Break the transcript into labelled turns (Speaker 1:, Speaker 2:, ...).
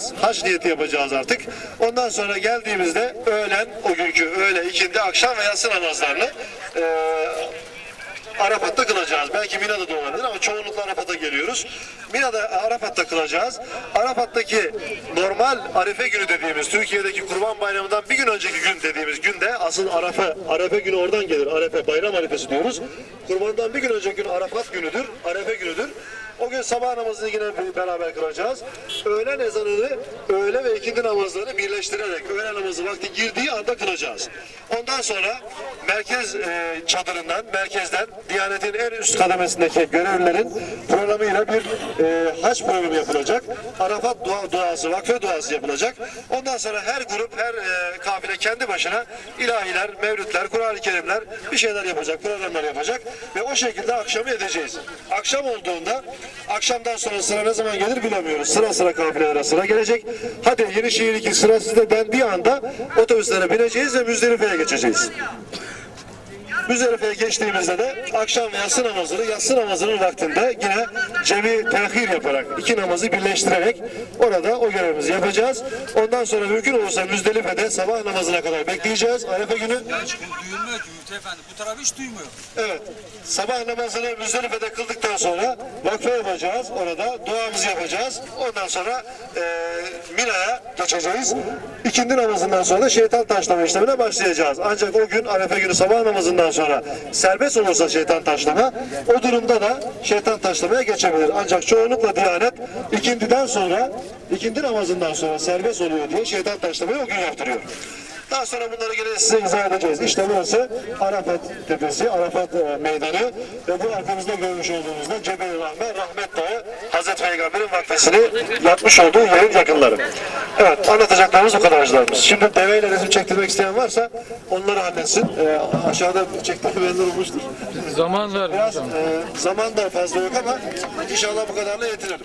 Speaker 1: yapacağız. Haç niyeti yapacağız artık. Ondan sonra geldiğimizde öğlen, o günkü öğle, ikindi, akşam ve yatsı namazlarını e, Arafat'ta kılacağız. Belki Mina'da da olabilir ama çoğunlukla Arafat'a geliyoruz. Mina'da Arafat'ta kılacağız. Arafat'taki normal Arife günü dediğimiz Türkiye'deki Kurban Bayramı'ndan bir gün önceki gün dediğimiz günde asıl Arafa, Arefe günü oradan gelir. Arefe, bayram arifesi diyoruz. Kurbandan bir gün önceki gün Arafat günüdür. Arefe günüdür. O gün sabah namazını yine beraber kılacağız. Öğlen ezanını, öğle ve ikindi namazlarını birleştirerek öğle namazı vakti girdiği anda kılacağız. Ondan sonra merkez e, çadırından, merkezden Diyanet'in en üst kademesindeki görevlilerin programıyla bir e, haç programı yapılacak. Arafat dua, duası, vakfe duası yapılacak. Ondan sonra her grup, her e, kafile kendi başına ilahiler, mevlütler, Kur'an-ı Kerimler bir şeyler yapacak, programlar yapacak ve o şekilde akşamı edeceğiz. Akşam olduğunda akşamdan sonra sıra ne zaman gelir bilemiyoruz. Sıra sıra kafilelere sıra gelecek. Hadi Yenişehir 2 sıra sizde dendiği anda otobüslere bineceğiz ve Müzdelife'ye geçeceğiz. Müzdelife'ye geçtiğimizde de akşam ve yatsı namazını yatsı namazının vaktinde yine cemi tehir yaparak iki namazı birleştirerek orada o görevimizi yapacağız. Ondan sonra mümkün olursa Müzdelife'de sabah namazına kadar bekleyeceğiz. Arefe günü
Speaker 2: Hiç duyulmuyor ki Müftü Efendi. Bu taraf hiç duymuyor.
Speaker 1: Evet. Sabah namazını Müzdelife'de kıldıktan sonra vakfe yapacağız. Orada duamızı yapacağız. Ondan sonra e, Mina'ya geçeceğiz. İkindi namazından sonra da şeytan taşlama işlemine başlayacağız. Ancak o gün Arefe günü sabah namazından sonra serbest olursa şeytan taşlama o durumda da şeytan taşlamaya geçebilir. Ancak çoğunlukla Diyanet ikindiden sonra ikindi namazından sonra serbest oluyor diye şeytan taşlamayı o gün yaptırıyor. Daha sonra bunları gene size izah edeceğiz. İşte burası Arafat Tepesi, Arafat e, Meydanı ve bu arkamızda görmüş olduğunuzda Cebel-i Rahme, Rahmet Dağı, Hazreti Peygamber'in vakfesini yapmış olduğu yerin yakınları. Evet, anlatacaklarımız bu kadar hacılarımız. Şimdi deveyle resim çektirmek isteyen varsa onları halletsin. E, aşağıda çektirmeyenler olmuştur.
Speaker 3: Zaman var.
Speaker 1: Biraz e, zaman da fazla yok ama inşallah bu kadarla yetinirim.